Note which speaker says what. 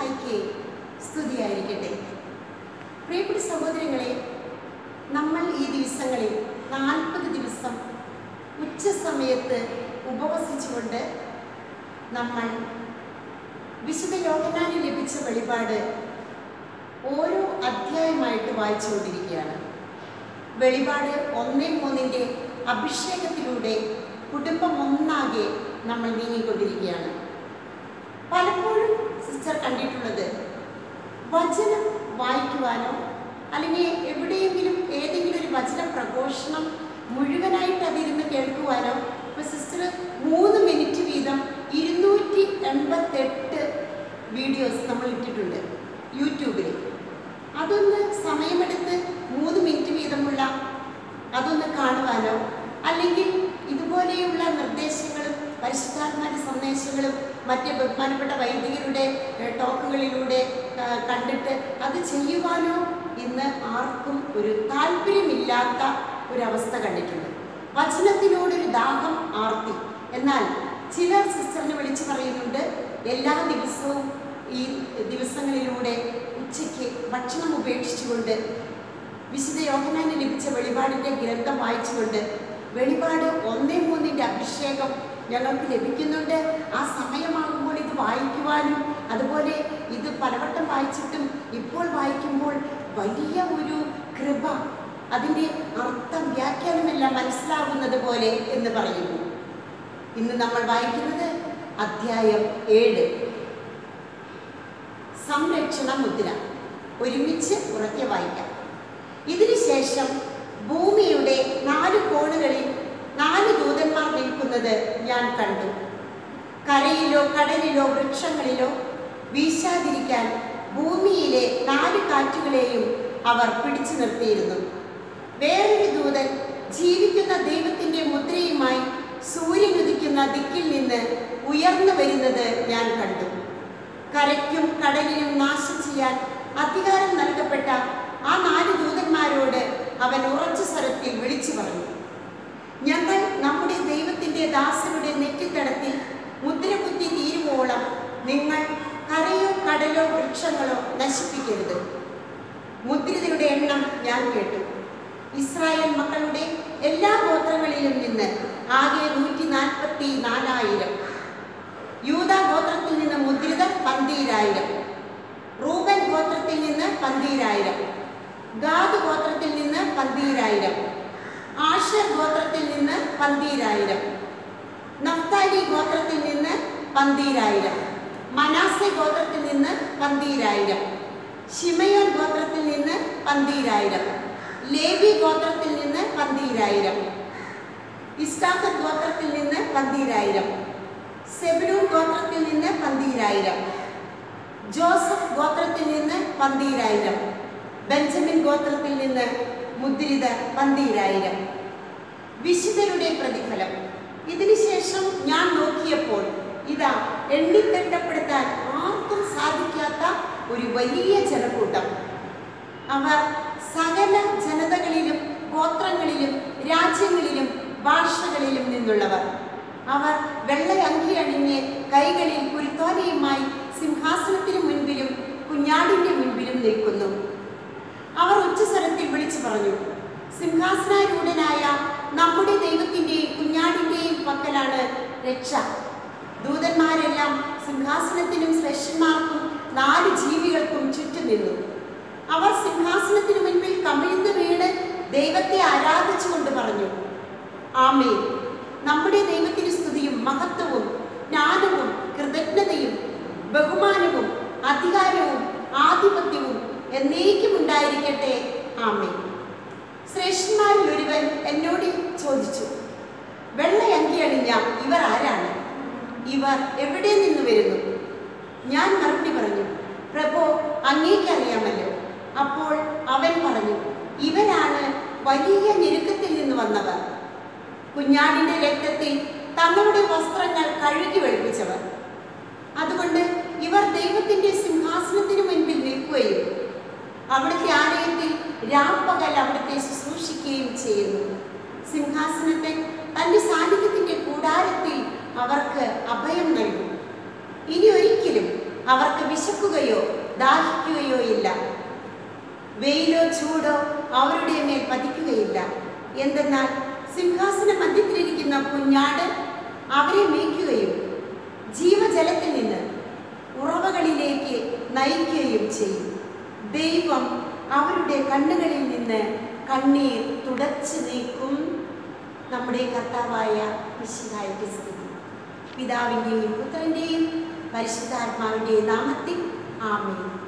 Speaker 1: മിശിഹായ്ക്ക് സ്തുതിയായിരിക്കട്ടെ. പ്രിയപ്പെട്ട സഹോദരങ്ങളെ നമ്മൾ ഈ ദിവസങ്ങളിൽ നാൽപ്പത് ദിവസം ഉച്ച സമയത്ത് ഉപവസിച്ചുകൊണ്ട് നമ്മൾ വിശുദ്ധ യോഹനാന് ലഭിച്ച വെളിപാട് ഓരോ അധ്യായമായിട്ട് വായിച്ചുകൊണ്ടിരിക്കുകയാണ്. വെളിപാട് ഒന്നേ മൂന്നിന്റെ അഭിഷേകത്തിലൂടെ കുടുംബം ഒന്നാകെ നമ്മൾ നീങ്ങിക്കൊണ്ടിരിക്കുകയാണ്. പലപ്പോഴും സിസ്റ്റർ വായിക്കുവാനോ അല്ലെങ്കിൽ എവിടെയെങ്കിലും ഏതെങ്കിലും ഒരു വചന പ്രഘോഷണം മുഴുവനായിട്ട് അതിരുന്ന് കേൾക്കുവാനോ ഇപ്പോൾ സിസ്റ്റർ മൂന്ന് മിനിറ്റ് വീതം ഇരുന്നൂറ്റി എൺപത്തെട്ട് വീഡിയോസ് നമ്മൾ ഇട്ടിട്ടുണ്ട് യൂട്യൂബിൽ. അതൊന്ന് സമയമെടുത്ത് മൂന്ന് മിനിറ്റ് വീതമുള്ള അതൊന്ന് കാണുവാനോ അല്ലെങ്കിൽ ഇതുപോലെയുള്ള നിർദ്ദേശങ്ങളും പരിശുദ്ധാത്മാരുടെ സന്ദേശങ്ങളും മറ്റ് ബഹുമാനപ്പെട്ട വൈദികരുടെ ടോക്കുകളിലൂടെ കണ്ടിട്ട് അത് ചെയ്യുവാനോ ഇന്ന് ആർക്കും ഒരു താല്പര്യമില്ലാത്ത ഒരവസ്ഥ കണ്ടിട്ടുണ്ട്. വചനത്തിനോടൊരു ദാഹം ആർത്തി. എന്നാൽ ചിലർ സിസ്റ്ററിനെ വിളിച്ചു പറയുന്നുണ്ട് എല്ലാ ദിവസവും ഈ ദിവസങ്ങളിലൂടെ ഉച്ചയ്ക്ക് ഭക്ഷണം ഉപേക്ഷിച്ചുകൊണ്ട് വിശുദ്ധ യോഹനാന് ലഭിച്ച വെളിപാടിന്റെ ഗ്രന്ഥം വായിച്ചുകൊണ്ട് വെളിപാട് ഒന്നേ മൂന്നിന്റെ അഭിഷേകം ഞങ്ങൾക്ക് ലഭിക്കുന്നുണ്ട്. ആ സമയമാകുമ്പോൾ ഇത് വായിക്കുവാനും അതുപോലെ ഇത് പലവട്ടം വായിച്ചിട്ടും ഇപ്പോൾ വായിക്കുമ്പോൾ വലിയ ഒരു കൃപ അതിന്റെ അർത്ഥം വ്യാഖ്യാനമെല്ലാം മനസ്സിലാകുന്നത് പോലെ എന്ന് പറയുന്നു. ഇന്ന് നമ്മൾ വായിക്കുന്നത് അധ്യായം ഏഴ്. സംരക്ഷണ മുദ്ര. ഒരുമിച്ച് ഉറക്കെ വായിക്കാം. ഇതിനുശേഷം ഭൂമിയുടെ നാല് കോണുകളിൽ നാല് ദൂതന്മാർ നിൽക്കുന്നത് ഞാൻ കണ്ടു. കരയിലോ കടലിലോ വൃക്ഷങ്ങളിലോ വീശാതിരിക്കാൻ ഭൂമിയിലെ നാല് കാറ്റുകളെയും അവർ പിടിച്ചു നിർത്തിയിരുന്നു. വേറൊരു ദൂതൻ ജീവിക്കുന്ന ദൈവത്തിന്റെ മുദ്രയുമായി സൂര്യൻ ഉദിക്കുന്ന ദിക്കിൽ നിന്ന് ഉയർന്നു വരുന്നത് ഞാൻ കണ്ടു. കരയ്ക്കും കടലിനും നാശം ചെയ്യാൻ അധികാരം നൽകപ്പെട്ട ആ നാല് ദൂതന്മാരോട് അവൻ ഉറച്ച സ്വരത്തിൽ വിളിച്ചു പറഞ്ഞു ഞങ്ങൾ നമ്മുടെ ദൈവത്തിന്റെ ദാസരുടെ നെറ്റിത്തടത്തിൽ മുദ്രകുത്തി തീരുവോളം നിങ്ങൾ കരയോ കടലോ വൃക്ഷങ്ങളോ നശിപ്പിക്കരുത്. മുദ്രിതരുടെ എണ്ണം ഞാൻ കേട്ടു. ഇസ്രായേൽ മക്കളുടെ എല്ലാ ഗോത്രങ്ങളിലും നിന്ന് ആകെ നൂറ്റി നാൽപ്പത്തി നാലായിരം യൂത ഗോത്രത്തിൽ നിന്ന് മുദ്രിതർ പന്തീരായിരം. റൂബൻ ഗോത്രത്തിൽ നിന്ന് പന്തീരായിരം. ഗാദ് ഗോത്രത്തിൽ നിന്ന് പന്തീരായിരം. ആഷർ ഗോത്രത്തിൽ നിന്ന് പന്തീരായിരം. നഫ്താലി ഗോത്രത്തിൽ നിന്ന് പന്തീരായിരം. മനാസെ ഗോത്രത്തിൽ നിന്ന് പന്തീരായിരം. ഷിമയോൻ ഗോത്രത്തിൽ നിന്ന് പന്തീരായിരം. ലേവി ഗോത്രത്തിൽ നിന്ന് പന്തീരായിരം. ഇസ്താഖർ ഗോത്രത്തിൽ നിന്ന് പന്തീരായിരം. സെബലൂൺ ഗോത്രത്തിൽ നിന്ന് പന്തീരായിരം. ജോസഫ് ഗോത്രത്തിൽ നിന്ന് പന്തീരായിരം. ബെഞ്ചമിൻ ഗോത്രത്തിൽ നിന്ന് മുദ്രിത പന്തിരായിരം. വിശുദ്ധരുടെ പ്രതിഫലം. ഇതിനുശേഷം ഞാൻ നോക്കിയപ്പോൾ ഇതാ എണ്ണിത്തെട്ടപ്പെടുത്താൻ ആർക്കും സാധിക്കാത്ത ഒരു വലിയ ജനക്കൂട്ടം. അവർ സകല ജനതകളിലും ഗോത്രങ്ങളിലും രാജ്യങ്ങളിലും ഭാഷകളിലും നിന്നുള്ളവർ. അവർ വെള്ള അങ്കി അണിഞ്ഞ് കൈകളിൽ കുരുത്തോലയുമായി സിംഹാസനത്തിന് മുൻപിലും കുഞ്ഞാടിന്റെ മുൻപിലും നിൽക്കുന്നു. അവർ ഉച്ചസ്വരത്തിൽ വിളിച്ചു പറഞ്ഞു സിംഹാസനാരൂഢനായ നമ്മുടെ ദൈവത്തിന്റെയും കുഞ്ഞാടിന്റെയും പക്കലാണ് രക്ഷ. ദൂതന്മാരെല്ലാം സിംഹാസനത്തിനും ശ്രേഷ്ഠന്മാർക്കും നാല് ജീവികൾക്കും ചുറ്റും നിന്നു. അവർ സിംഹാസനത്തിന് മുൻപിൽ കമിഴ്ന്ന് വീണ് ദൈവത്തെ ആരാധിച്ചുകൊണ്ട് പറഞ്ഞു ആമേ നമ്മുടെ ദൈവത്തിന് സ്തുതിയും മഹത്വവും ജ്ഞാനവും കൃതജ്ഞതയും ബഹുമാനവും അധികാരവും ആധിപത്യവും എന്നേക്കും ഉണ്ടായിരിക്കട്ടെ ആമേ ശ്രേഷ്ഠന്മാരിൽ ഒരുവൻ എന്നോട് ചോദിച്ചു വെള്ളയങ്കി അണിഞ്ഞ ഇവർ ആരാണ്? ഇവർ എവിടെ നിന്ന് വരുന്നു? ഞാൻ മറുപടി പറഞ്ഞു പ്രഭോ അങ്ങേക്കറിയാമല്ലോ അപ്പോൾ അവൻ പറഞ്ഞു ഇവരാണ് വലിയ ഞെരുക്കത്തിൽ നിന്ന് വന്നവർ. കുഞ്ഞാടിന്റെ രക്തത്തിൽ തങ്ങളുടെ വസ്ത്രങ്ങൾ കഴുകി വെളുപ്പിച്ചവർ. അതുകൊണ്ട് ഇവർ ദൈവത്തിന്റെ സിംഹാസനത്തിനു മുൻപിൽ നിൽക്കുകയും അവിടുത്തെ ആലയത്തിൽ രാപ്പകൽ അവിടുത്തെ ശുശ്രൂഷിക്കുകയും ചെയ്യുന്നു. സിംഹാസനത്തെ തന്റെ സാന്നിധ്യത്തിന്റെ കൂടാരത്തിൽ അവർക്ക് അഭയം നൽകും ഇനി ഒരിക്കലും അവർക്ക് വിശക്കുകയോ ദാഹിക്കുകയോ ഇല്ല. വെയിലോ ചൂടോ അവരുടെ മേൽ പതിക്കുകയില്ല. എന്തെന്നാൽ സിംഹാസന മധ്യത്തിലിരിക്കുന്ന കുഞ്ഞാട് അവരെ മേയ്ക്കുകയും ജീവജലത്തിൽ നിന്ന് ഉറവകളിലേക്ക് നയിക്കുകയും ചെയ്യും. ദൈവം അവരുടെ കണ്ണുകളിൽ നിന്ന് കണ്ണീർ തുടച്ചു നീക്കും. നമ്മുടെ കർത്താവായ വിശുദ്ധായിട്ട് സ്ഥിതി. പിതാവിന്റെയും പുത്രന്റെയും പരിശുദ്ധാത്മാവിന്റെയും നാമത്തിൽ ആമേൻ.